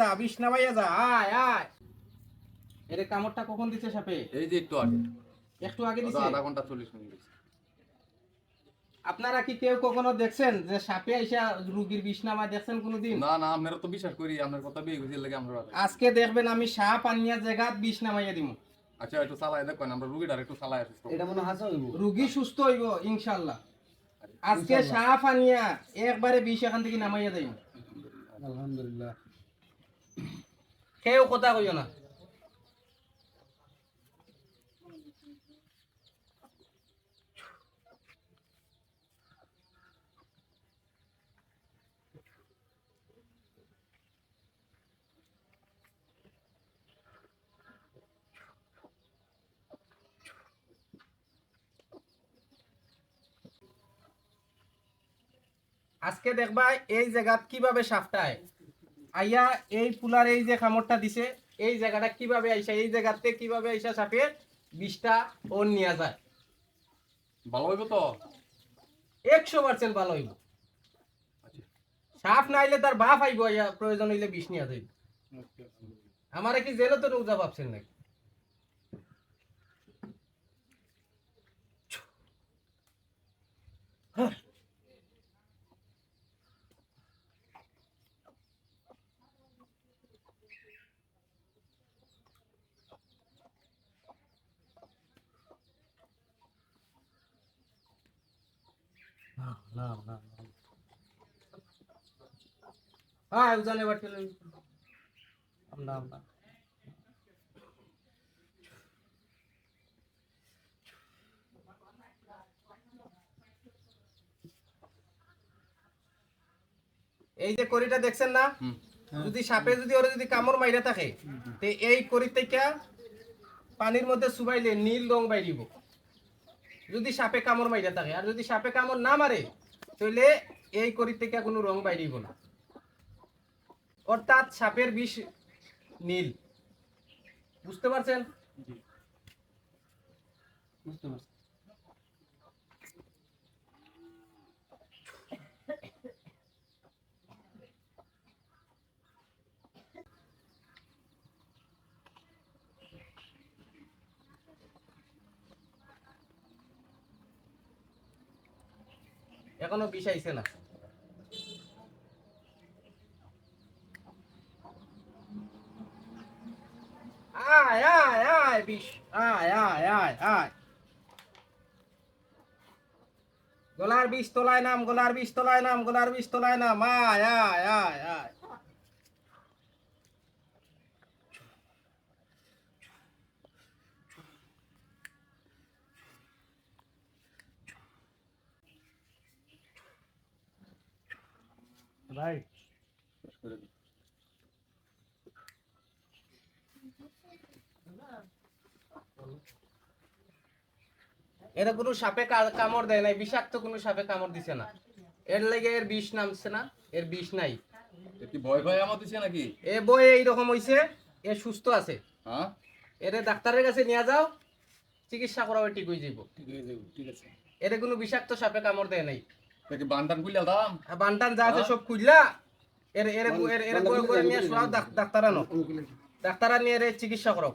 যা বিষ নামাইয়া যা আয় আয়। এর কামড়টা কখন দিছে সাপে? এই যে একটু আগে। একটু আগে দিছে? আধা ঘণ্টা চল্লিশ মিনিট আপনারা কি কেউ কখনো দেখছেন যে সাপে আইসা রুগীর বিষ নামায় দেখছেন কোনোদিন? না না আপনারা তো বিশ্বাস করি আপনার কথা বিয়ে গেছিল লাগে আমরা আজকে দেখবেন আমি সাপ আনিয়া জায়গাত বিষ নামাইয়া দিমু। আচ্ছা একটু চালাই দেখবেন আমরা রুগীটার একটু চালাই আসিস এটা মনে হাসা হইব। রুগী সুস্থ হইব ইনশাল্লাহ। আজকে সাপ আনিয়া একবারে বিষ এখান থেকে নামাইয়া দিমু। আলহামদুলিল্লাহ। কেউ কথা কইও না। আজকে দেখবা এই জায়গাত কীভাবে সাপটায় আইয়া এই ফুলার এই যে খামরটা দিছে এই জায়গাটা কীভাবে আইসা এই জায়গাতে কীভাবে আইসা সাপে বিষটা ওর নিয়ে যায়। ভালো হইব তো? একশো পার্সেন্ট ভালো হইব। সাপ না আইলে তার বাপ আইব আইয়া প্রয়োজন হইলে বিষ নিয়ে যাইব। আমারে কি জেলে তো রোজা ভাবছেন নাকি না না না হ্যাঁ উজানে বাটে আমরা আমরা এই যে করিটা দেখছেন না? যদি সাপে যদি ওরা যদি কামড় মাইরা থাকে তে এই করি থেকে পানির মধ্যে চুবাইলে নীল রং বাইরিব। যদি সাপে কামড় মাইরা থাকে, আর যদি সাপে কামড় না মারে, তাহলে এই করি থেকে কোনো রং বাইরিব না। অর্থাৎ সাপের বিষ নীল। বুঝতে পারছেন? বুঝতে পারছি। এখনও বিষ আইছে না। আয় আয় আয়, বিষ। আয় আয় আয় গলার বিষ তোলায় নাম, গোলার বিষ তোলায় নাম, গোলার বিষ তোলায় নাম। আয় আয় আয় আয় ভাই এরা কোনো সাপে কামড় দেয় নাই বিষাক্ত কোনো সাপে কামড় দিছে না। এর লেগে এর বিষ নামছে না এর বিষ নাই। এ কি ভয় ভয় আমার দিছে নাকি? এ বই এইরকম হইছে এ সুস্থ আছে। হ্যাঁ? এরে ডাক্তারের কাছে নিয়ে যাও চিকিৎসা করাবে ঠিক হয়ে যাইব। ঠিক হয়ে যাবে ঠিক আছে। এরে কোনো বিষাক্ত সাপে কামড় দেয় নাই। তা কি বান্টান দাম আর যা আছে সব এর এর এর এর ডাক্তার নিয়ে চিকিৎসা করো।